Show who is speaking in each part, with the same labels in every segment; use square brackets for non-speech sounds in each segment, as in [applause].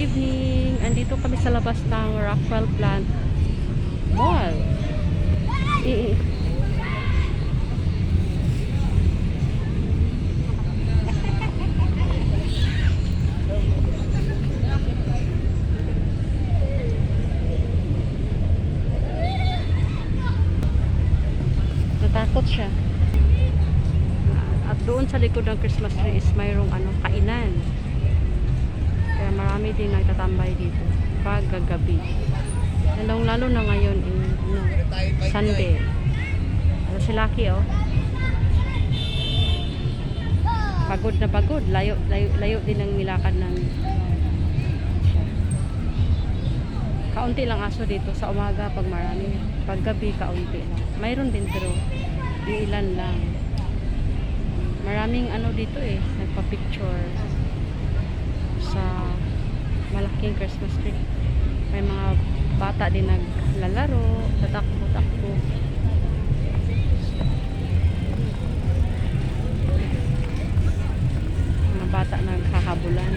Speaker 1: evening. Andito kami sa labas ng Rockwell Plant Mall. I Natakot siya. At doon sa likod ng Christmas tree is mayroong ano, kainan. Kaya marami din nagtatambay dito pag gagabi. Lalong lalo na ngayon in ano, Sunday. Ano si Lucky oh. Pagod na pagod. Layo, layo, layo din ang nilakad ng. Kaunti lang aso dito sa umaga pag marami. Pag gabi kaunti lang. Mayroon din pero ilan lang. Maraming ano dito eh, nagpa-picture sa malaking Christmas tree. May mga bata din naglalaro, tatakbo-takbo. Mga bata naghahabulan.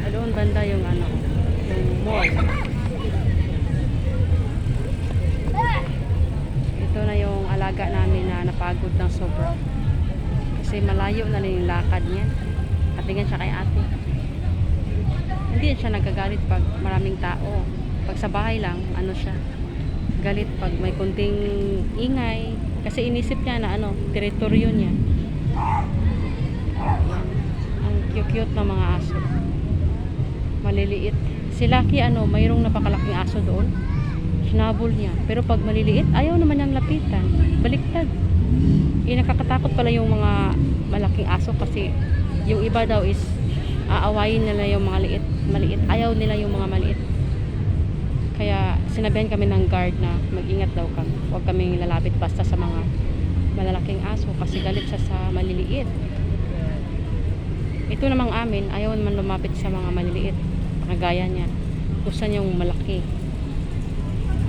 Speaker 1: Ah, Doon banda yung ano, yung mall. Ito na yung alaga namin na napagod ng sobra. Kasi malayo na lang yung lakad niya. At tingnan siya kay ate. Hindi siya nagagalit pag maraming tao. Pag sa bahay lang, ano siya, galit pag may kunting ingay. Kasi inisip niya na ano, teritoryo niya. Ang cute-cute na mga aso. Maliliit. Si Lucky, ano, mayroong napakalaking aso doon. Sinabol niya. Pero pag maliliit, ayaw naman niyang lapitan. Baliktad. Eh, nakakatakot pala yung mga malaking aso kasi yung iba daw is aawayin nila yung mga liit, maliit. Ayaw nila yung mga maliit. Kaya sinabihan kami ng guard na mag-ingat daw kami. Huwag kaming lalapit basta sa mga malalaking aso kasi galit siya sa maliliit. Ito namang amin, ayaw naman lumapit sa mga maliliit. Kagaya niya. Gusto niya yung malaki.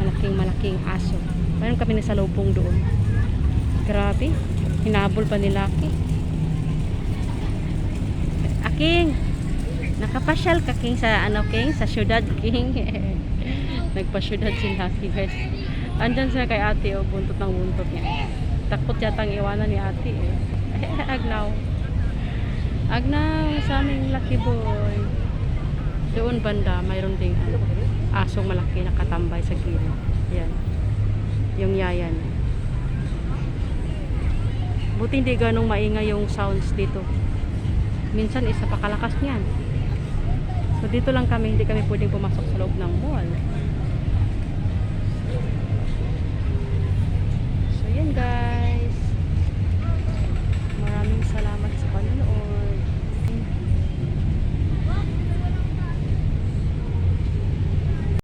Speaker 1: Malaking malaking aso. Mayroon kami na sa lubong doon. Grabe. Hinabol pa ni Lucky. Aking, nakapasyal ka King sa ano King? Sa syudad King. [laughs] Nagpasyudad si Lucky guys. Andyan sila kay ate o buntot ng buntot niya. Takot yatang iwanan ni ate eh. [laughs] Agnaw. Agnaw sa aming lucky boy. Doon banda, mayroon ding ano, asong malaki nakatambay sa gilid. Yan. Yung yaya niya. Buti hindi ganong maingay yung sounds dito. Minsan isa pakalakas niyan. So dito lang kami, hindi kami pwedeng pumasok sa loob ng mall.